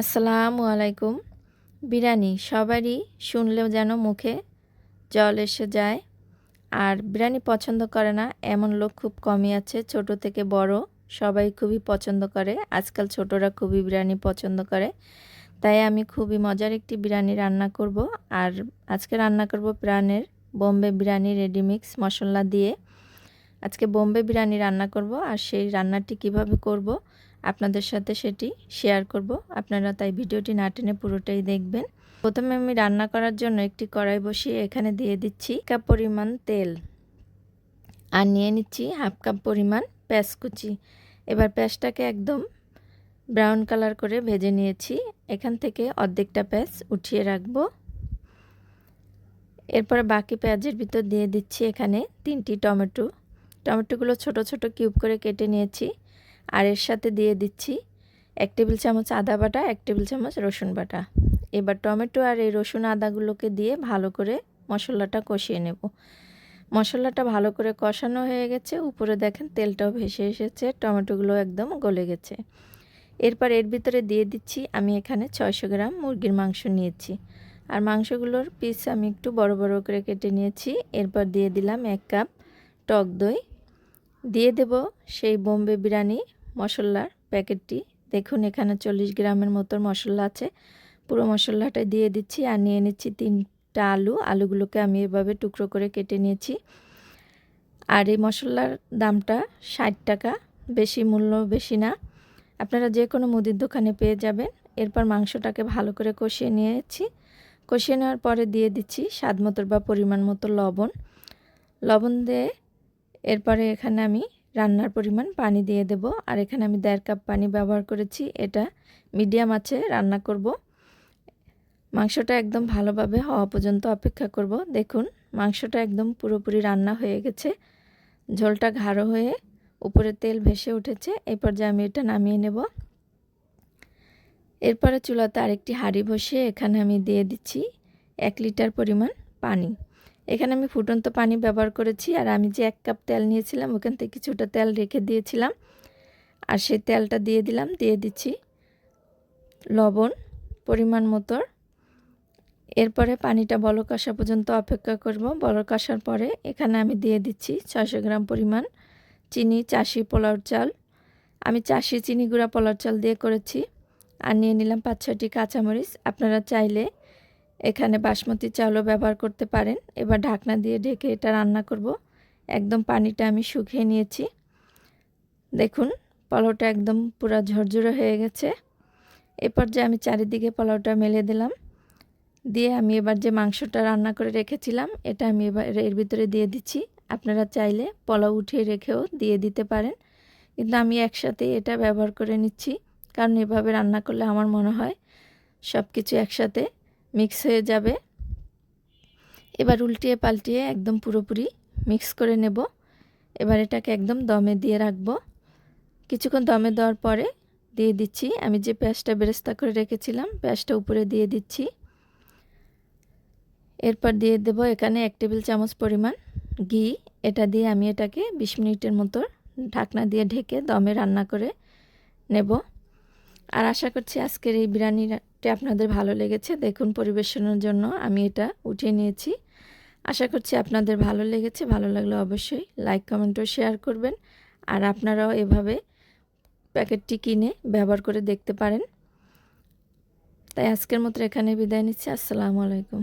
আসসালামু আলাইকুম। বিরিয়ানি সবারই শুনলেও যেন মুখে জল এসে যায়। আর বিরিয়ানি পছন্দ করে না, এমন লোক খুব কমই আছে, ছোট থেকে বড় সবাই খুবই পছন্দ করে। আজকাল ছোটরা খুবই বিরিয়ানি পছন্দ করে। তাই আমি খুবই মজার একটি বিরিয়ানি রান্না করব। আর আজকে রান্না করব প্রাণের বোম্বে বিরিয়ানি রেডিমিক্স মশলা দিয়ে। আজকে বোম্বে বিরিয়ানি রান্না করব আর সেই রান্নাটি কীভাবে করব আপনাদের সাথে সেটি শেয়ার করব। আপনারা তাই ভিডিওটি না টেনে পুরোটাই দেখবেন। প্রথমে আমি রান্না করার জন্য একটি কড়াই বসিয়ে এখানে দিয়ে দিচ্ছি কাপ পরিমাণ তেল। আর নিয়ে নিচ্ছি হাফ কাপ পরিমাণ পেঁয়াজ কুচি। এবার পেঁয়াজটাকে একদম ব্রাউন কালার করে ভেজে নিয়েছি। এখান থেকে অর্ধেকটা পেঁয়াজ উঠিয়ে রাখব। এরপর বাকি পেঁয়াজের ভিতর দিয়ে দিচ্ছি এখানে তিনটি টমেটো। টমেটোগুলো ছোট ছোট কিউব করে কেটে নিয়েছি। আর এর সাথে দিয়ে দিচ্ছি এক টেবিল চামচ আদা বাটা, এক টেবিল চামচ রসুন বাটা। এবার টমেটো আর এই রসুন আদাগুলোকে দিয়ে ভালো করে মশলাটা কষিয়ে নেব। মশলাটা ভালো করে কষানো হয়ে গেছে। উপরে দেখেন তেলটাও ভেসে এসেছে, টমেটোগুলো একদম গলে গেছে। এরপর এর ভিতরে দিয়ে দিচ্ছি, আমি এখানে ছয়শো গ্রাম মুরগির মাংস নিয়েছি। আর মাংসগুলোর পিস আমি একটু বড় বড় করে কেটে নিয়েছি। এরপর দিয়ে দিলাম এক কাপ টক দই। দিয়ে দেব সেই বোম্বে বিরিয়ানি মশলার প্যাকেটটি। দেখুন, এখানে চল্লিশ গ্রামের মতো মশলা আছে। পুরো মশলাটা দিয়ে দিচ্ছি আর নিয়ে নিচ্ছি তিনটা আলু। আলুগুলোকে আমি এভাবে টুকরো করে কেটে নিয়েছি। আর এই মশলার দামটা ষাট টাকা, বেশি মূল্য বেশি না। আপনারা যে কোনো মুদির দোকানে পেয়ে যাবেন। এরপর মাংসটাকে ভালো করে কষিয়ে নিয়েছি। কষিয়ে নেওয়ার পরে দিয়ে দিচ্ছি স্বাদ মতো বা পরিমাণ মতো লবণ। লবণ দিয়ে এরপরে এখানে আমি রান্নার পরিমাণ পানি দিয়ে দেব। আর এখানে আমি দেড় কাপ পানি ব্যবহার করেছি। এটা মিডিয়াম আছে রান্না করব। মাংসটা একদম ভালোভাবে হওয়া পর্যন্ত অপেক্ষা করব। দেখুন, মাংসটা একদম পুরোপুরি রান্না হয়ে গেছে। ঝোলটা ঘাড়ো হয়ে উপরে তেল ভেসে উঠেছে। এই পর্যায়ে আমি এটা নামিয়ে নেব। এরপরে চুলাতে আরেকটি হাঁড়ি বসিয়ে এখানে আমি দিয়ে দিচ্ছি এক লিটার পরিমাণ পানি। এখানে আমি ফুটন্ত পানি ব্যবহার করেছি আর আমি যে এক কাপ তেল নিয়েছিলাম, ওখান থেকে কিছুটা তেল রেখে দিয়েছিলাম। আর সেই তেলটা দিয়ে দিলাম, দিয়ে দিচ্ছি লবণ পরিমাণ মতো। এরপরে পানিটা বলক আসা পর্যন্ত অপেক্ষা করব। বলক আসার পরে এখানে আমি দিয়ে দিচ্ছি ছয়শো গ্রাম পরিমাণ চিনি চাষি পোলাওর চাল। আমি চাষি চিনি গুঁড়া পোলাওর চাল দিয়ে করেছি। আর নিয়ে নিলাম পাঁচ ছয়টি কাঁচামরিচ। আপনারা চাইলে এখানে বাসমতি চাউলও ব্যবহার করতে পারেন। এবার ঢাকনা দিয়ে ঢেকে এটা রান্না করব। একদম পানিটা আমি শুকিয়ে নিয়েছি। দেখুন পোলাওটা একদম পুরো ঝরঝরে হয়ে গেছে। এরপর যে আমি চারিদিকে পোলাওটা মেলে দিলাম। দিয়ে আমি এবার যে মাংসটা রান্না করে রেখেছিলাম, এটা আমি এবার এর ভিতরে দিয়ে দিচ্ছি। আপনারা চাইলে পোলাও উঠিয়ে রেখেও দিয়ে দিতে পারেন। কিন্তু আমি একসাথে এটা ব্যবহার করে নিচ্ছি। কারণ এভাবে রান্না করলে আমার মনে হয় সব কিছু একসাথে মিক্স হয়ে যাবে। এবার উল্টিয়ে পাল্টিয়ে একদম পুরোপুরি মিক্স করে নেব। এবার এটাকে একদম দমে দিয়ে রাখব। কিছুক্ষণ দমে দেওয়ার পরে দিয়ে দিচ্ছি। আমি যে পেঁয়াজটা বেরেস্তা করে রেখেছিলাম, পেঁয়াজটা উপরে দিয়ে দিচ্ছি। এরপর দিয়ে দেব এখানে এক টেবিল চামচ পরিমাণ ঘি। এটা দিয়ে আমি এটাকে বিশ মিনিটের মতো ঢাকনা দিয়ে ঢেকে দমে রান্না করে নেব। আর আশা করছি আজকের এই বিরিয়ানিটা আপনাদের ভালো লেগেছে। দেখুন পরিবেশনের জন্য আমি এটা উঠিয়ে নিয়েছি। আশা করছি আপনাদের ভালো লেগেছে। ভালো লাগলে অবশ্যই লাইক কমেন্টও শেয়ার করবেন। আর আপনারাও এভাবে প্যাকেটটি কিনে ব্যবহার করে দেখতে পারেন। তাই আজকের মতো এখানে বিদায় নিচ্ছি। আসসালামু আলাইকুম।